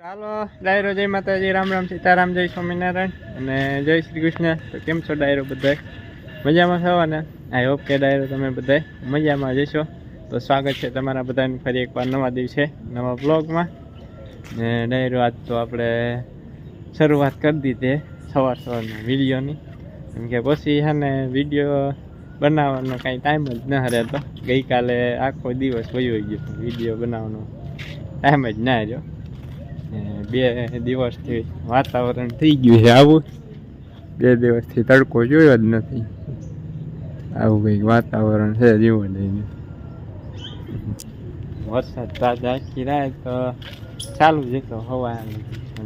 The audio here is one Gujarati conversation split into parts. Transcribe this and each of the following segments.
ચાલો, ડાયરો જય માતાજી, રામ રામ સીતારામ, જય સ્વામિનારાયણ અને જય શ્રી કૃષ્ણ. તો કેમ છો ડાયરો બધાય? મજામાં છો ને આઈ હોપ કે ડાયરો તમે બધાય મજામાં જશો તો સ્વાગત છે તમારા બધાને ફરી એકવાર નવા દિવસે, નવા બ્લોગમાં ને ડાયરો, આજ તો આપણે શરૂઆત કરી દીધી સવાર સવારના વિડીયોની. કેમ કે પછી છે વીડિયો બનાવવાનો કાંઈ ટાઈમ જ ન રહેતો. ગઈકાલે આખો દિવસ વયો ગયો વીડિયો બનાવવાનો. ટાઈમ જ ના રહ્યો. બે દિવસથી વાતાવરણ થઈ ગયું છે આવું. બે દિવસથી તડકો જોયો જ નથી. આવું કંઈક વાતાવરણ છે જીવન લઈને વરસાદ તાજા આખી રાત તો ચાલુ જ હતો હવા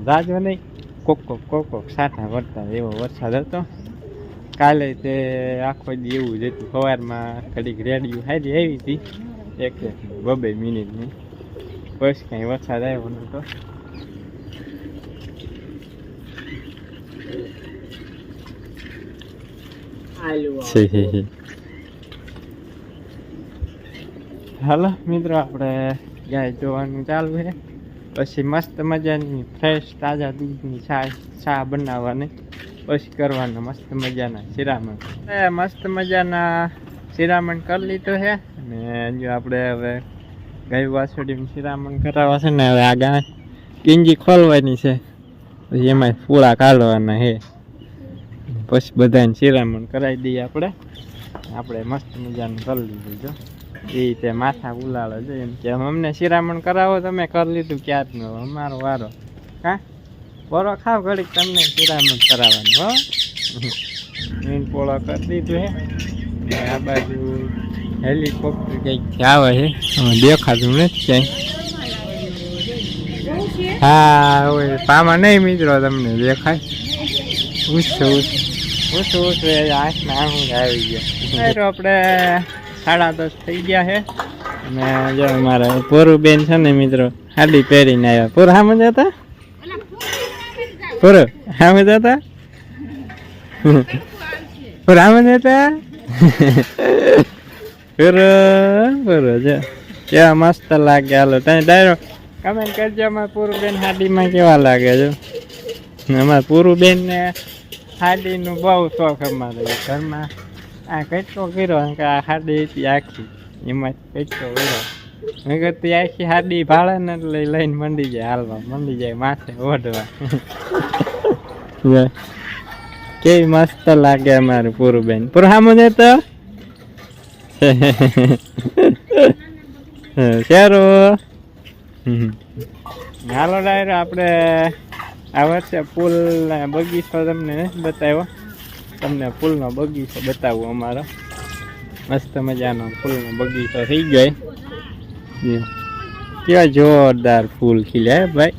જાજો નહીં, કોક કોક કોક કોક સાઠા વરતા એવો વરસાદ હતો. કાલે તે આખો દી એવું જ હતું. સવારમાં ઘડીક રેડિયો હારી આવી હતી. એક બબે મિનિટની. પછી કાંઈ વરસાદ આવ્યો નહોતો. હાલો. મિત્રો આપણે ગાય જોવાનું ચાલુ છે. પછી મસ્ત મજાની ફ્રેશ તાજા દૂધની ચા ચા બનાવવાની. પછી કરવાના મસ્ત મજાના શિરામણ. એ મસ્ત મજાના શિરામણ કરી લીધો છે. અને જો આપણે હવે ગાય વાસળીનું શિરામણ કરાવવા છે ને હવે આ ગાય કિંજી ખોલવાની છે. પછી એમાં પૂળા કાઢવાના છે. પછી બધાને શિરામણ કરાવી દઈએ આપણે. આપણે મસ્ત મજાનું કરી લીધું જો. એ રીતે માથા ઉલાળે છે એમ કે અમને શિરામણ કરાવો, તમે કરી લીધું ક્યારનો અમારો વારો. હા? બરો ખાવ ઘડીક તમને શિરામણ કરાવવાનું, હો. મીન પોળો કરી દીધું હે. આ બાજુ હેલિકોપ્ટર કંઈક આવે છે હવે દેખાતું નથી ક્યાંય. હા, હવે પામાં નહીં મિત્રો તમને દેખાય. ઉછ ઉછું ઉછું એ આંખના આંખું જ આવી ગયા. તો આપણે સાડા દસ થઈ ગયા છે અને જો મારા પોરું બેન છે ને મિત્રો હાડી પહેરીને આવ્યા. પૂર સામે જતા પૂર સામે જતા પૂર સામે જતા પૂરો પૂર છે કેવા મસ્ત લાગે હાલો. ત્યાં ડાયરો કમેન્ટ કરજો અમારે પૂરું બેન હાડીમાં કેવા લાગે છે અમારે પૂરું બેન ને સાડીનું બહુ શોખ અમારે ઘરમાં. આ કચરો કર્યો કે આ હાડી હતી આખી. એમાં કચરો કર્યો. મેં કીધું આખી હાડી ભાડે ને એટલે લઈને મંડી જાય હાલવા મંડી જાય માથે ઓઢવા. કેવી મસ્ત લાગે અમારું પૂરું બેન પૂરું સામું તો સારું હાલો ડાયરો, આપણે આ વર્ષે પુલના બગીચો તમને બતાવ્યો. તમને ફૂલનો બગીચો બતાવું અમારો. મસ્ત મજાનો ફૂલનો બગીચો થઈ ગયો. કેવા જોરદાર ફૂલ ખીલ્યા ભાઈ.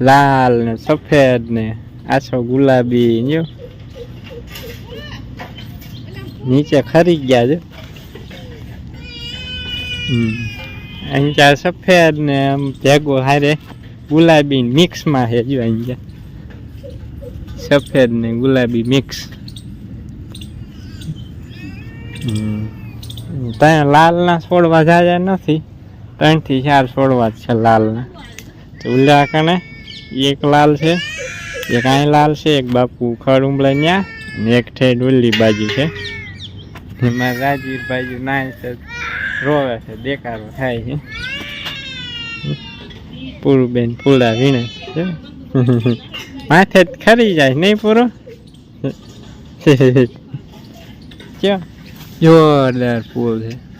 લાલ ને સફેદ ને આછો ગુલાબી જો. નીચે ખરી ગયા છે. અહીં ત્યાં સફેદ ને આમ ભેગો હારે. ગુલાબી મિક્સમાં છે, જો અહીંયા સફેદ ને ગુલાબી મિક્સ ત્યાં લાલના છોડવા જાજા નથી. ત્રણથી ચાર છોડવા જ છે લાલના તો ઉલ્લા કણે એક લાલ છે, એક અહીં લાલ છે, એક બાપુ ખડ ઉંબળે ન્યા, અને એક ઠેડ ઉલ્લી બાજુ છે. એમાં રાજીવ બાજુ નાય છે રોવે છે, દેખાડો થાય છે. પૂરું બેન પૂરા વીણે. માથે ખરી જાય નહીં પૂરો? ક્યાં? જોરદાર પૂલ છે.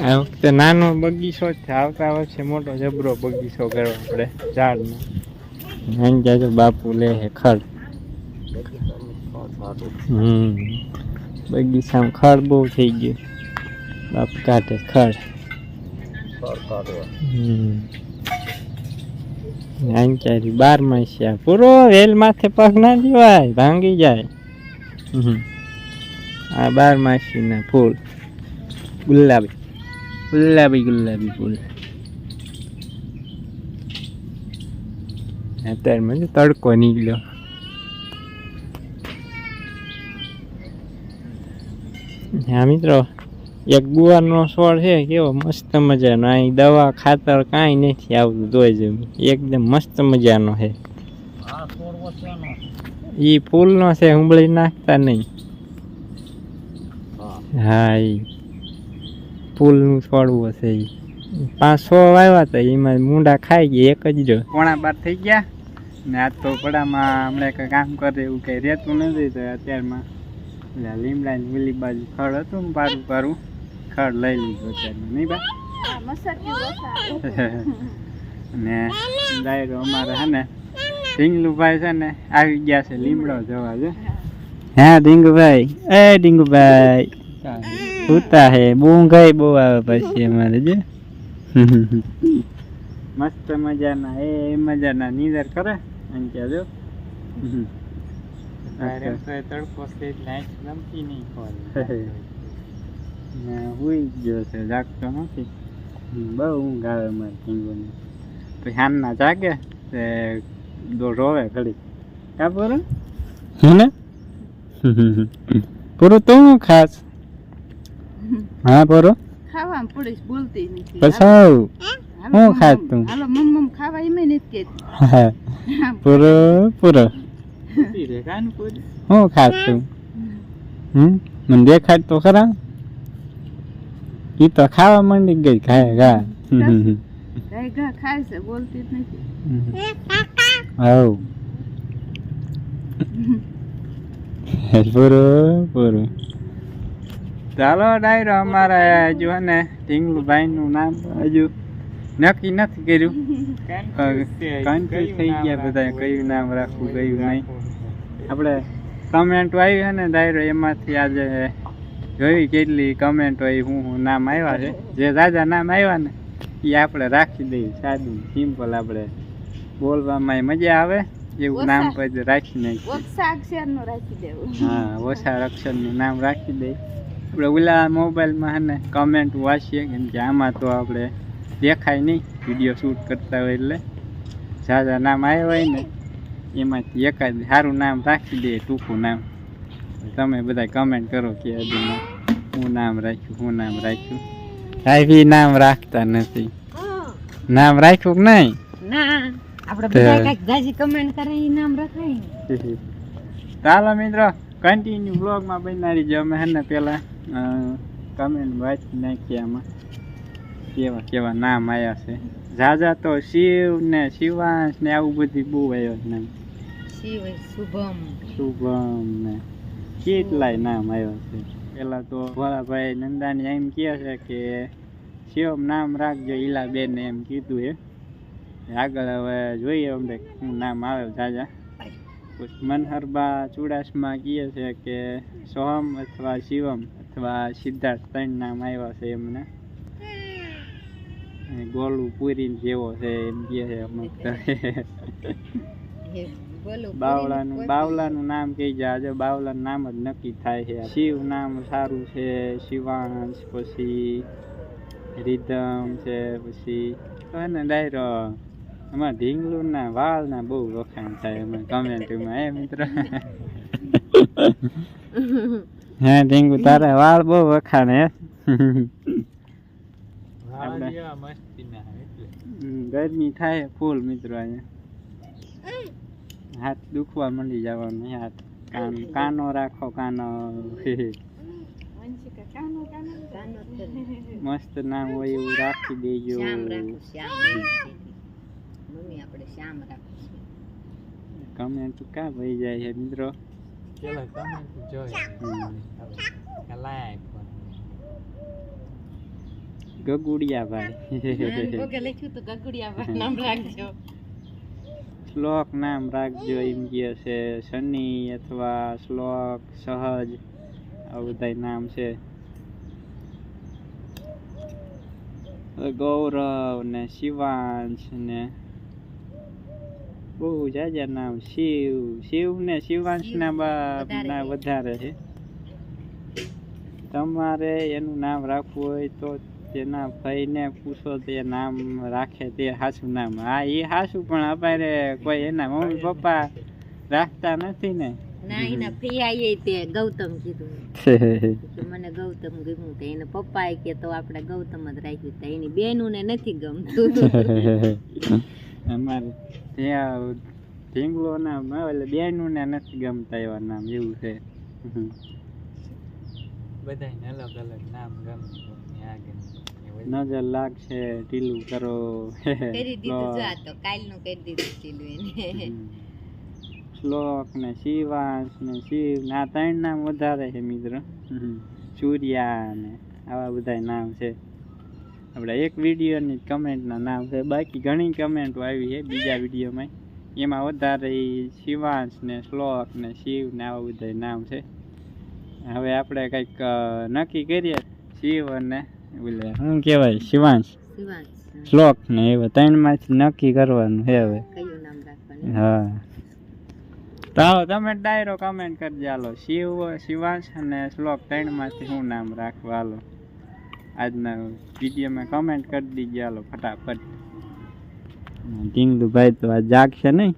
આ વખતે નાનો બગીચો જ છે. આવતા વર્ષે મોટો જબરો બગીચો કરવો આપણે ઝાડનો. અહીં ત્યાં બાપુ લે છે ખડ. હમ. બગીચામાં ખડ બહુ થઈ ગયું. બાપુ કાઢે ખડ અહીં બાર માસ્યા પૂરો વેલ માથે પગ ના દેવાય ભાંગી જાય. આ બાર માસીના ફૂલ. ગુલાબી. ગુલાબી ગુલાબી ફૂલ. અત્યારે મને તડકો નીકળ્યો. હા મિત્રો. એક ગુવારનો છોડ છે કેવો મસ્ત મજાનો. અહીં દવા ખાતર કાંઈ નથી આવતું તોય જમી એકદમ મસ્ત મજાનો છે. એ છોડવો નો ફૂલનો છે હુંબળી નાખતા નહીં. હા. એ ફૂલનું છોડવું છે એ પાંચ છ વાવ્યા હતા એમાં મૂંડા ખાઈ ગયા એક જ જો. પોણા બાર થઈ ગયા. ને આજ તો પડામાં હમણાં કંઈ કામ કરે એવું કંઈ રહેતું નથી તો અત્યારમાં એટલે લીમડા ની બાજુ ફળ હતું ને પારું પારું. ખડ લઈ લીધો અત્યારમાં નહીં બા? ને ડાયરો અમારે હે ને ઢીંગલુભાઈ છે ને આવી ગયા છે લીમડો જોવા છે હા. ઢીંગુભાઈ. એ ઢીંગુભાઈ. સૂતા હે બૂંઘાઈ બહુ આવે પછી અમારે જે. મસ્ત મજાના એ મજાના નીંદર કરે એમ કે જો. તડકો છે લમકી નહીં ને હુઈ જ ગયો છે જાગતો નથી. બહુ ઊંઘ આવે મારે ઢીંગુને. પછી હાનના જાગે તે દો રોવે ઘડી કા પૂરું? હે પૂરું તો હું ખાસ? હા પૂરું? ખાવા પડીશ બોલતી નથી. પછી હાલો. હું મમ. તું? હાલો મમ મમ ખાવા એમ નથી કેતી પૂરો પૂરો. હું ખાસ તું? હમ? મને દેખાડ તો ખરા. ઈ તો ખાવા માંડી ગઈ ખાય ગા ગાય ગા ખાય છે બોલતી જ નથી. હવ પૂરું પૂરું. ચાલો ડાયરો અમારે હજુ ને ઢીંગલુભાઈ નું નામ હજુ નક્કી નથી કર્યું. કન્ફ્યુઝ થઈ ગયા બધા કયું નામ રાખવું કયું નહીં. આપણે કમેન્ટ આવી છે ને ડાયરો એમાંથી આજે જોઈ કેટલી કમેન્ટ હોય હું હું નામ આવ્યા છે. જે રાજા નામ આવ્યા ને એ આપણે રાખી દઈએ. સાદું સિમ્પલ આપણે. બોલવામાં મજા આવે એવું નામ. પછી રાખી નાખીએ. ઓછા અક્ષરનું રાખી દેવું. હા ઓછા અક્ષરનું નામ રાખી દઈએ. આપણે ઓલા મોબાઈલમાં ને કમેન્ટ વાંચીએ કેમ કે આમાં તો આપણે દેખાય નહીં વીડિયો શૂટ કરતા હોય એટલે. ઝાઝા નામ આવ્યા હોય ને એમાંથી એકાદ સારું નામ રાખી દઈએ ટૂંકું નામ. તમે બધા કમેન્ટ કરો કે હજુ હું નામ રાખ્યું હું નામ રાખ્યું. કાંઈ નામ રાખતા નથી. નામ રાખ્યું કે નહીં? ચાલો મિત્રો કન્ટિન્યુ બ્લોગમાં બનાવી જો અમે હે ને પેલા કમેન્ટ વાંચી નાખીએ આમાં. કેવા કેવા નામ આવ્યા છે. ઝાઝા તો શિવ ને શિવાંશ ને આવું બધું બહુ આવ્યો નામ. શિવ શુભમ. શુભમ ને. કેટલાય નામ આવ્યા છે. પેલા તો ભોળાભાઈ નંદાની એમ કહે છે કે શિવમ નામ રાખજો ઈલાબેન એમ કીધું એ આગળ હવે જોઈએ અમને શું નામ આવે જાજા. મનહરબા ચુડાસમા કહે છે કે સોહમ અથવા શિવમ અથવા સિદ્ધાર્થ ત્રણ નામ આવ્યા છે એમને. ગોલું પૂરી જેવો છે એમ કહે છે અમુક તો. બાવલાનું બાવલાનું નામ કહી જાય આજે બાવલાનું નામ જ નક્કી થાય છે. શિવ નામ સારું છે શિવાંશ પછી રીધમ છે પછી ડાયરો એને ડાયરો અમારા ઢીંગલુના વાળના બહુ વખાણ થાય અમે કમેન્ટમાં એ મિત્ર? હે ઢીંગુ તારા વાળ બહુ વખાણ હે ગરમી થાય ફૂલ મિત્રો અહીંયા. હાથ દુખવા મળી જવાનું હાથ. કાન કાનો રાખો કાનો. મસ્ત નામ હોય એવું રાખી દેજો. કમેન્ટ કા ભાઈ જાય છે મિત્રો? ગગુડિયા ભાઈ ઓકે લખ્યું તો ગગુડિયા નામ રાખજો. શ્લોક નામ રાખજો એમ કહે છે. શનિ અથવા શ્લોક સહજ આ બધા નામ છે. ગૌરવ ને શિવાંશ ને બહુ જાજા નામ શિવ. શિવ ને શિવાંશ ના બા ના વધારે છે. તમારે એનું નામ રાખવું હોય તો તેના ભાઈને પૂછો તે નામ રાખે તે સાસુ નામ. હા એ સાસુ પણ અપારે કોઈ એના મમ્મી પપ્પા રાખતા નથી ને. ના એના ફિયાએ તે ગૌતમ કીધું. કે મને ગૌતમ ગમ્યું તો એને પપ્પાએ કે તો આપણે ગૌતમ જ રાખ્યું તો એની બેનું ને નથી ગમતું. અમારે ત્યાં ઢીંગલો નામ એટલે બેનું ને નથી ગમતા એવા નામ એવું છે. બધાને અલગ અલગ નામ ગમે નજર લાગશે ઢીલું કરો. કરી દીધું જો આ તો કાલનું કરી દીધું ચીલું એને. શ્લોક ને શિવાંશ ને શિવ ના ત્રણ નામ વધારે છે મિત્રો. સૂર્યા ને આવા બધા નામ છે. આપણે એક વિડીયોની કમેન્ટના નામ છે. બાકી ઘણી કમેન્ટો આવી છે બીજા વિડીયોમાં એમાં વધારે શિવાંશ ને શ્લોક ને શિવ ને આવા બધા નામ છે. હવે આપણે કંઈક નક્કી કરીએ. શિવ અને બોલે શું કહેવાય? શિવાંશ. શિવાંશ શ્લોક ને એવા ત્રણમાંથી નક્કી કરવાનું છે હવે. કયું નામ રાખવાનું? હા. તો આવો તમે ડાયરો કમેન્ટ કરજો. હાલો શિવ શિવાંશ અને શ્લોક ત્રણમાંથી શું નામ રાખવા? હાલો. આજના વિડીયોમાં કમેન્ટ કરી દીજો. હાલો ફટાફટ. ટીંગલુભાઈ તો આ જાગશે નહીં.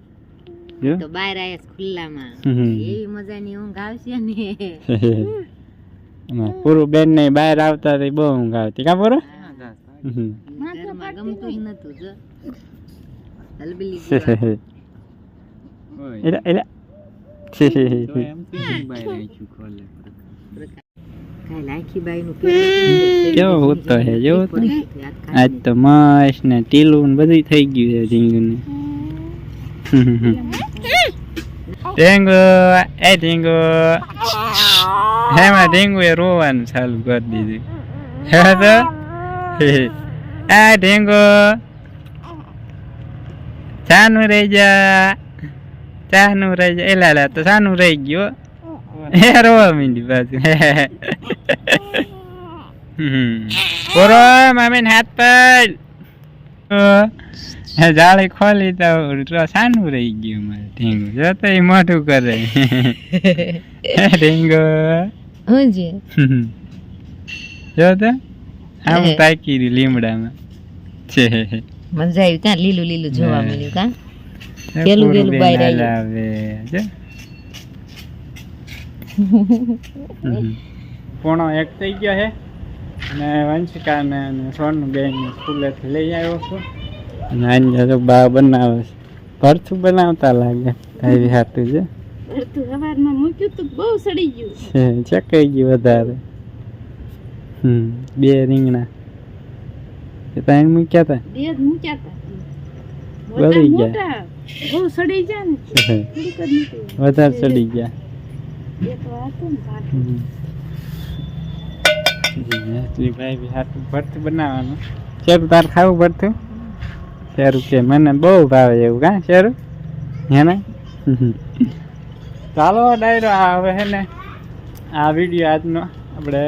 જો તો બહાર આયા છે ખુલ્લામાં હમ. એવી મજાની ઊંઘ આવશે ને એમાં પૂરું બેન ને બહાર આવતા રહી બહુ ઊંઘ આવતી કા પૂરું હમ. ઘરમાં ગમતું ય નતું જો હલબલી જેવા. એલા એલા કાલે આખી બાઈનું પેટ કેવો હોતો હે જેવો તો આજ તો મસ્ત ને ટીલું ને બધું થઈ ગયું છે ઢીંગુ ને ઢીંગુ એ ઢીંગુ હેમાં ઢીંગુ એ રોવાનું ચાલુ કરી દીધું. હે તો? આ ઢીંગુ ચાનું રહી જા. સાનું રહી જા. એલા લા તો સાનું રહી ગયો, હે. રોવા મીંડી પાછું. પોરો મામીને હાથ હે. જાળી ખોલી તો સાનું રહી ગયું મારે ઢીંગું. જો તો એ મોઢું કરે. ઢીંગો. હું જો? તો આમ તાકી રહ્યું લીમડામાં. છે. મજા આવી કાં? લીલું લીલું જોવા મળ્યું કાં? પેલું પેલું બહાર આવ્યું. જો. પોણો એક થઈ ગયો છે અને વંશિકા ને સોનું બેન સ્કૂલેથી લઈ આવ્યો છું. અને આજે બા બનાવે છે. ભરથું બનાવતા લાગે આવી છે સવારમાં મૂક્યું તો બહુ સડી ગયું. છે ચકાઈ ગયું વધારે. હમ બે રીંગણા. એ ત્રણ મૂક્યા હતા બે જ મૂક્યા હતા બળી ગયા. બહુ સડી જાય ને. વધારે ચડી ગયા. ભાઈ ભરતું બનાવવાનું. શેરું તાર ખાવું ભરતું શેરું કે મને બહુ ભાવે એવું કાં શેરું? હે ને? ચાલો ડાયરો આવે હવે હે ને આ વીડિયો આજનો આપણે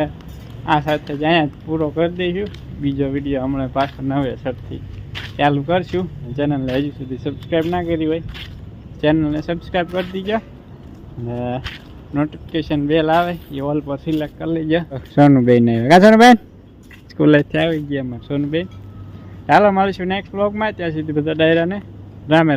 આ સાથે જ અહીંયા જ પૂરો કરી દઈશું. બીજો વીડિયો હમણાં પાછો નવેસરથી ચાલુ કરશું. ચેનલને હજુ સુધી સબસ્ક્રાઈબ ના કરી હોય ચેનલને સબસ્ક્રાઈબ કરી દીજો. અને નોટિફિકેશન બેલ આવે એ ઓલ પર સિલેક્ટ કરી લેજો. સોનુબેન આવ્યા કા સોનુબેન? સ્કૂલેથી આવી ગયા અમારે સોનુબેન. ચાલો મળીશું નેક્સ્ટ બ્લોગમાં ત્યાં સુધી બધા ડાયરાને રામે.